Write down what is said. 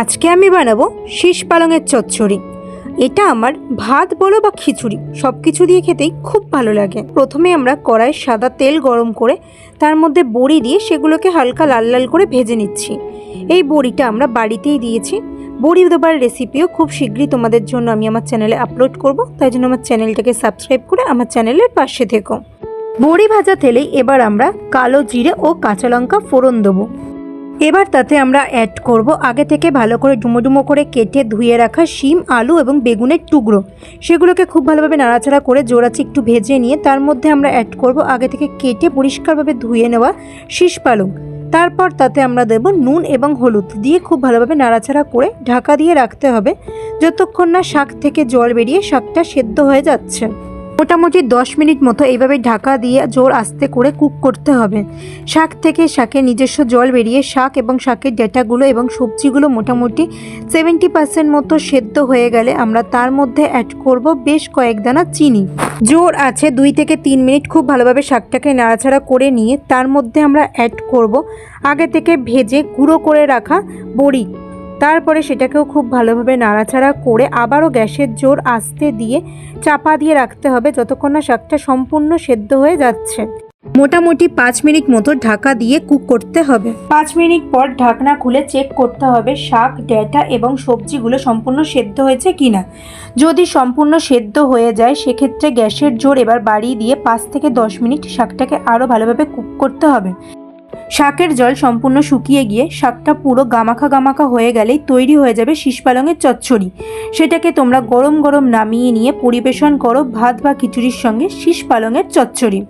আজকে আমি বানাবো শীষ পালংয়ের চচ্চড়ি। এটা আমার ভাত বলো বা খিচুড়ি সব কিছু দিয়ে খেতেই খুব ভালো লাগে। প্রথমে আমরা কড়াই সাদা তেল গরম করে তার মধ্যে বড়ি দিয়ে সেগুলোকে হালকা লাল লাল করে ভেজে নিচ্ছি। এই বড়িটা আমরা বাড়িতেই দিয়েছি। বড়ি দেবার রেসিপিও খুব শীঘ্রই তোমাদের জন্য আমি আমার চ্যানেলে আপলোড করব, তাই জন্য আমার চ্যানেলটাকে সাবস্ক্রাইব করে আমার চ্যানেলের পাশে থেকো। বড়ি ভাজা তেলেই এবার আমরা কালো জিরে ও কাঁচা লঙ্কা ফোড়ন দেবো। এবার তাতে আমরা অ্যাড করব আগে থেকে ভালো করে ডুমো ডুমো করে কেটে ধুয়ে রাখা শিম, আলু এবং বেগুনের টুকরো। সেগুলোকে খুব ভালোভাবে নাড়াচাড়া করে জোড়াচি একটু ভেজে নিয়ে তার মধ্যে আমরা অ্যাড করব আগে থেকে কেটে পরিষ্কারভাবে ধুয়ে নেওয়া শীষ পালং। তারপর তাতে আমরা দেব নুন এবং হলুদ দিয়ে খুব ভালোভাবে নাড়াচাড়া করে ঢাকা দিয়ে রাখতে হবে। যতক্ষণ না শাক থেকে জল বেরিয়ে শাকটা সেদ্ধ হয়ে যাচ্ছে। মোটামুটি দশ মিনিট মতো এইভাবে ঢাকা দিয়ে জোর আস্তে করে কুক করতে হবে। শাক থেকে শাকের নিজস্ব জল বেরিয়ে শাক এবং শাকের ডেটাগুলো এবং সবজিগুলো মোটামুটি সেভেন্টি পার্সেন্ট মতো সেদ্ধ হয়ে গেলে আমরা তার মধ্যে অ্যাড করব বেশ কয়েক দানা চিনি। জোর আছে দুই থেকে তিন মিনিট খুব ভালোভাবে শাকটাকে নাড়াচাড়া করে নিয়ে তার মধ্যে আমরা অ্যাড করব আগে থেকে ভেজে গুঁড়ো করে রাখা বড়ি। তারপরে সেটাকেও খুব ভালোভাবে নাড়াচাড়া করে আবারও গ্যাসের জোর আস্তে দিয়ে চাপা দিয়ে রাখতে হবে যতক্ষণ না শাকটা সম্পূর্ণ সেদ্ধ হয়ে যাচ্ছে। মোটামুটি পাঁচ মিনিট মতো ঢাকা দিয়ে কুক করতে হবে। পাঁচ মিনিট পর ঢাকনা খুলে চেক করতে হবে শাক, ডেটা এবং সবজিগুলো সম্পূর্ণ সেদ্ধ হয়েছে কিনা। যদি সম্পূর্ণ সেদ্ধ হয়ে যায়, সেক্ষেত্রে গ্যাসের জোর এবার বাড়িয়ে দিয়ে পাঁচ থেকে দশ মিনিট শাকটাকে আরও ভালোভাবে কুক করতে হবে। শাকের জল সম্পূর্ণ শুকিয়ে গিয়ে শাকটা পুরো গামাখা গামাখা হয়ে গেলেই তৈরি হয়ে যাবে শীষ পালংয়ের চচ্চড়ি। সেটাকে তোমরা গরম গরম নামিয়ে নিয়ে পরিবেশন করো ভাত বা খিচুড়ির সঙ্গে শীষ পালংয়ের চচ্চড়ি।